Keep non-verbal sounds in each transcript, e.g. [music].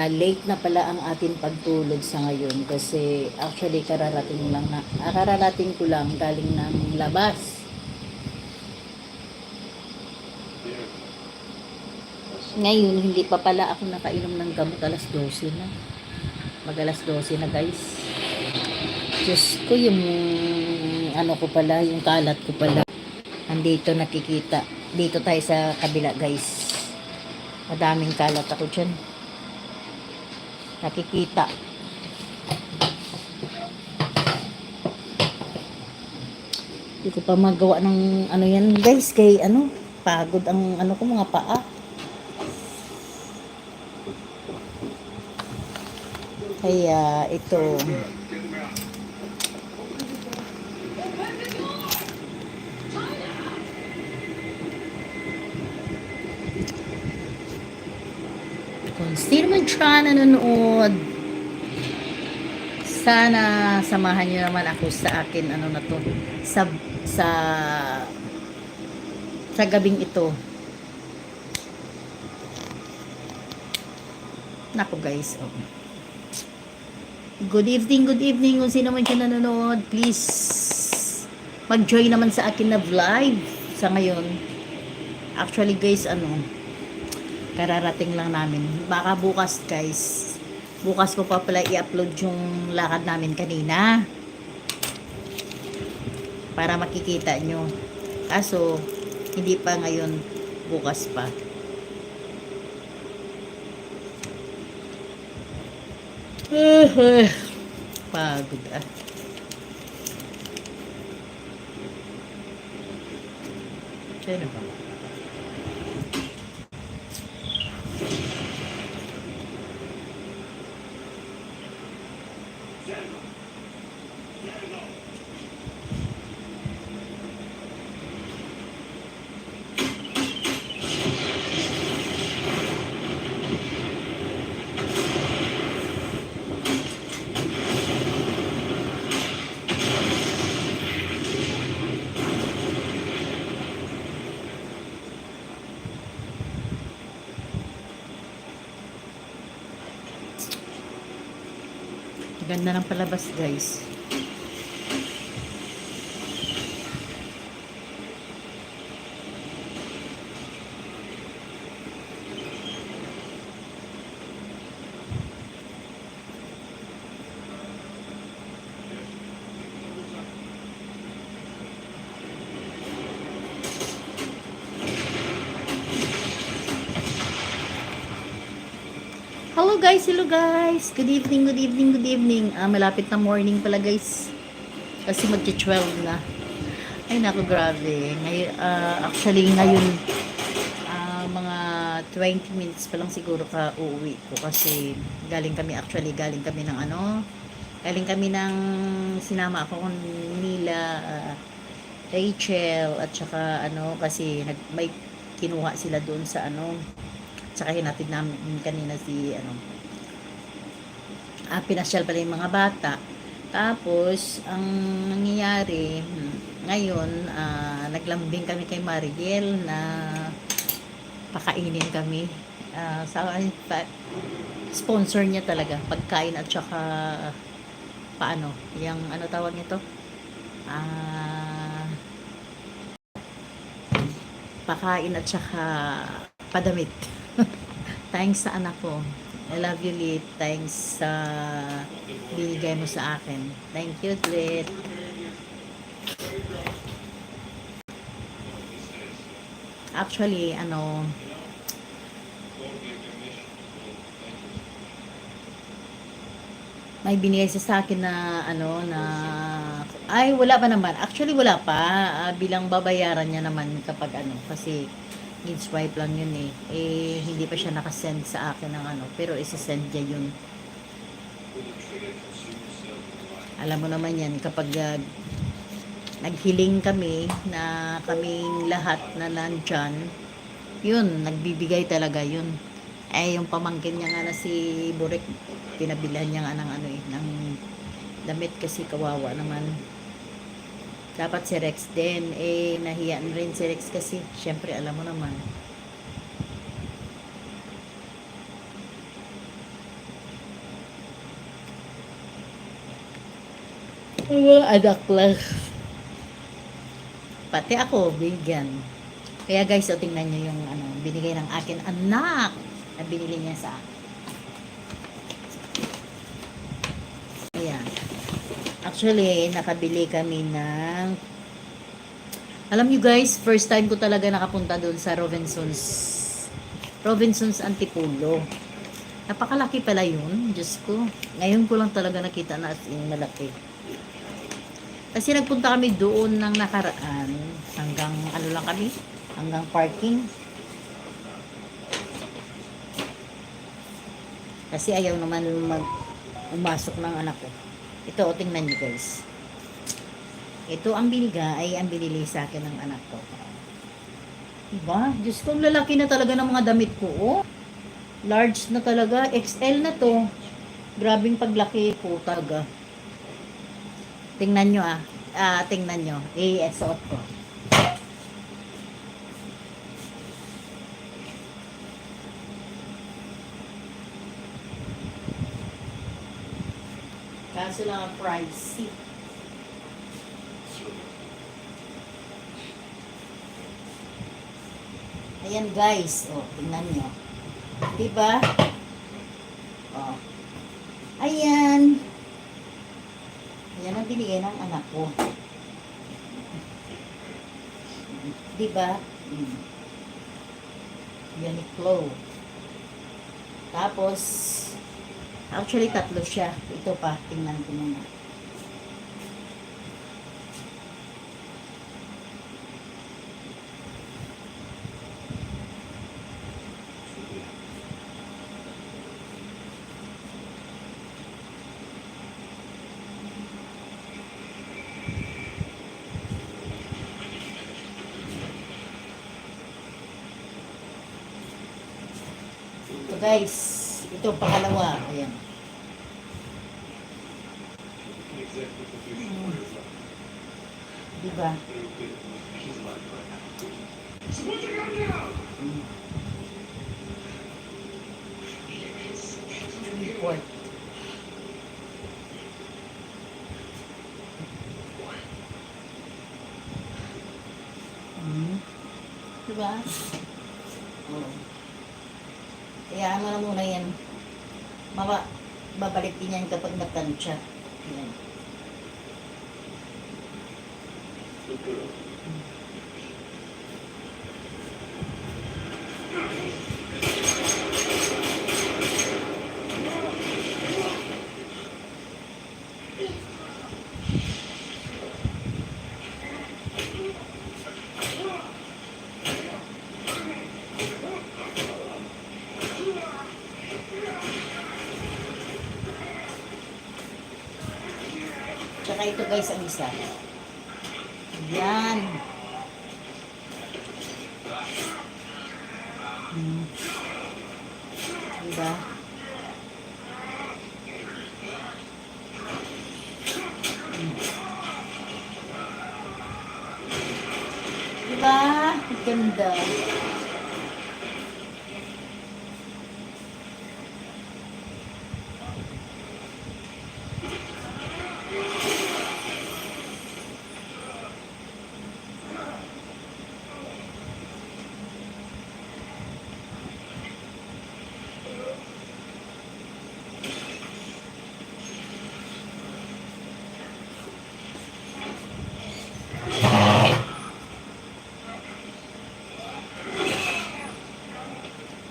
Ah, late na pala ang ating pagtulog sa ngayon kasi actually kararating lang na ah, kararating ko lang galing ng labas. Ngayon, hindi pa pala ako nakainom ng gamot alas 12 na. Mag alas 12 na guys. Diyos ko yung ano ko pala, yung kalat ko pala. Andito nakikita. Dito tayo sa kabila guys. Madaming kalat ako dyan nakikita. Hindi ko pa magawa ng ano yan guys kay ano pagod ang ano ko mga paa. Kaya ito sino man siya nanonood, sana samahan niyo naman ako sa akin, ano na to, sa, sa, sa gabing ito. Nako guys, oh. Good evening, good evening. Kung sino man siya nanonood, please mag-join naman sa akin na vlog sa ngayon. Actually guys, ano, kararating lang namin. Baka bukas guys, bukas ko pa pala i-upload yung lakad namin kanina. Para makikita nyo. Kaso, hindi pa ngayon, bukas pa. [sighs] Pagod ah. Sino ba? Ganda ng palabas guys. Hello guys, hello guys. Good evening, good evening, good evening. Ah, malapit na morning pala guys. Kasi magti-12 na. Ay nako, grabe. Ngayon, ah, actually ngayon ah, mga 20 minutes pa lang siguro ka uuwi ko kasi galing kami actually galing kami ng ano galing kami ng sinama ako nila ah, Rachel at saka ano kasi nag, may kinuha sila doon sa ano Tsaka hinatid namin kanina si ano ah, pinasyal pala yung mga bata. Tapos, ang nangyayari, hmm, ngayon, ah, naglambing kami kay Mariel na pakainin kami. Ah, sa pa, sponsor niya talaga, pagkain at saka paano, yung ano tawag nito? Ah, pakain at saka padamit. Thanks sa anak ko. I love you, Lit. Thanks sa binigay mo sa akin. Thank you, Lit. Actually, ano, may binigay siya sa akin na ano na ay wala pa naman actually wala pa Ah, bilang babayaran niya naman kapag ano kasi swipe lang yun eh. Eh, hindi pa siya nakasend sa akin ng ano. Pero isa-send niya yun. Alam mo naman yan, kapag uh, naghiling kami na kaming lahat na nandyan, yun, nagbibigay talaga yun. Eh, yung pamangkin niya nga na si Burek, pinabilhan niya nga ng ano eh, ng damit kasi kawawa naman dapat si Rex din. Eh, nahiyaan rin si Rex kasi. Siyempre, alam mo naman. Mga anak lang. Pati ako, bigyan. Kaya guys, o tingnan nyo yung ano, binigay ng akin anak na binili niya sa akin. Actually, nakabili kami ng alam nyo guys, first time ko talaga nakapunta doon sa Robinsons Robinsons Antipolo. Napakalaki pala yun. Diyos ko. Ngayon ko lang talaga nakita na as in malaki. Kasi nagpunta kami doon ng nakaraan. Hanggang ano lang kami? Hanggang parking. Kasi ayaw naman mag umasok ng anak ko. Ito, o, tingnan nyo guys. Ito ang binigay, ang binili sa akin ng anak ko. Diba? Diyos ko, lalaki na talaga ng mga damit ko, oh. Large na talaga. XL na to. Grabing paglaki po talaga. Tingnan nyo ah. Ah, tingnan nyo. Eh, suot ko. Kaso lang ang pricey. Ayan guys, oh, tingnan nyo. Diba? Oh. Ayan. Ayan ang binigay ng anak ko. Diba? Mm. Uniqlo. Tapos, actually tatlo siya. Ito pa, tingnan ko muna. So guys, ito pangalawa. Ayan. Mm. Diba? Mm. Report. Mm. Diba? Oo. Kaya ano na muna yan. Maba, babalik din yan kapag nagtansya. Yan. Tsaka ito guys ang isa. Yan. Hmm. Diba? Hmm. Diba? Ang Ganda.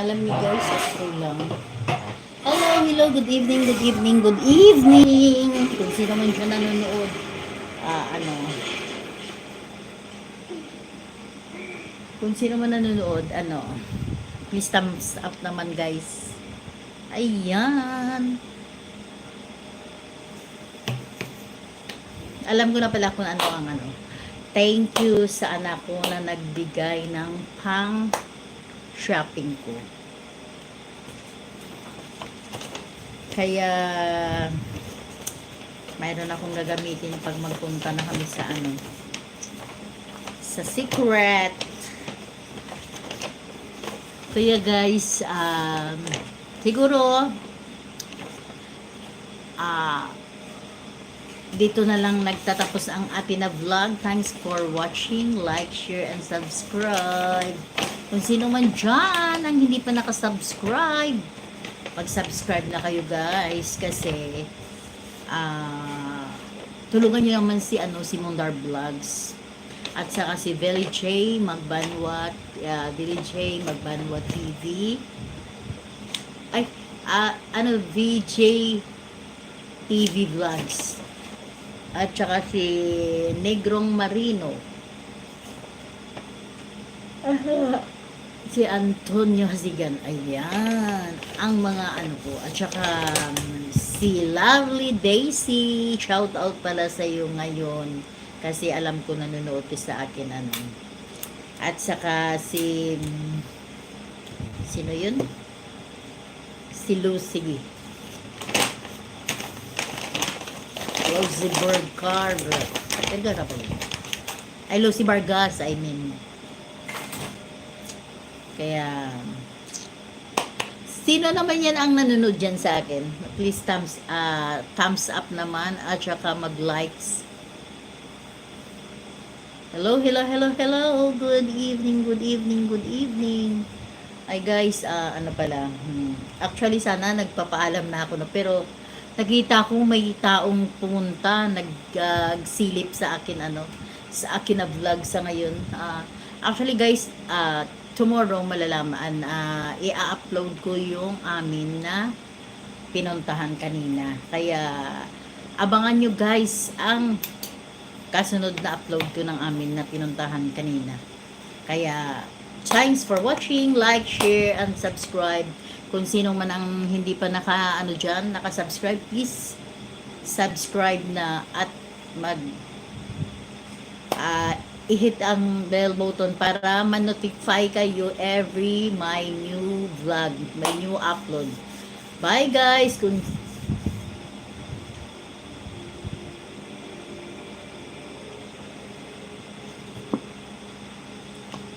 Alam niyo guys, after lang. Hello, hello, good evening, good evening, good evening. Kung sino man siya nanonood, ah, ano, kung sino man nanonood, ano, please thumbs up naman guys. Ayan. Alam ko na pala kung ano ang ano. Thank you sa anak ko na nagbigay ng pang shopping ko. Kaya mayroon akong gagamitin pag magpunta na kami sa ano sa secret. Kaya guys, um, siguro ah dito na lang nagtatapos ang atin na vlog. Thanks for watching. Like, share, and subscribe. Kung sino man dyan ang hindi pa nakasubscribe, mag-subscribe na kayo guys kasi ah tulungan niyo naman si ano si Mondar Vlogs at saka si Billy J Magbanwat uh, Billy J Magbanwat TV ay ah, ano VJ TV Vlogs at saka si Negrong Marino. Si Antonio Hasigan ayan. Ang mga ano po. At saka um, si Lovely Daisy. Shout out pala sa iyo ngayon. Kasi alam ko nanonood sa akin ano. At saka si sino yun? Si Lucy Lucy Bird Carver Erga ka pa yun ay Lucy Vargas I mean kaya, sino naman yan ang nanonood dyan sa akin? Please thumbs, ah, thumbs up naman at saka mag-likes. Hello, hello, hello, hello. Good evening, good evening, good evening. Ay guys, ah, ano pala. hmm, Actually, sana nagpapaalam na ako. No? Pero, nakita ko may taong pumunta, nagsilip sa akin, ano, sa akin na vlog sa ngayon. Ah, actually guys, ah, tomorrow malalaman, ah, i-upload ko yung amin na pinuntahan kanina. Kaya, abangan nyo guys ang kasunod na upload ko ng amin na pinuntahan kanina. Kaya, thanks for watching, like, share, and subscribe. Kung sino man ang hindi pa naka, ano dyan, naka-subscribe, please subscribe na at mag ah, i-hit ang bell button para ma-notify kayo every my new vlog, my new upload. Bye guys! Kung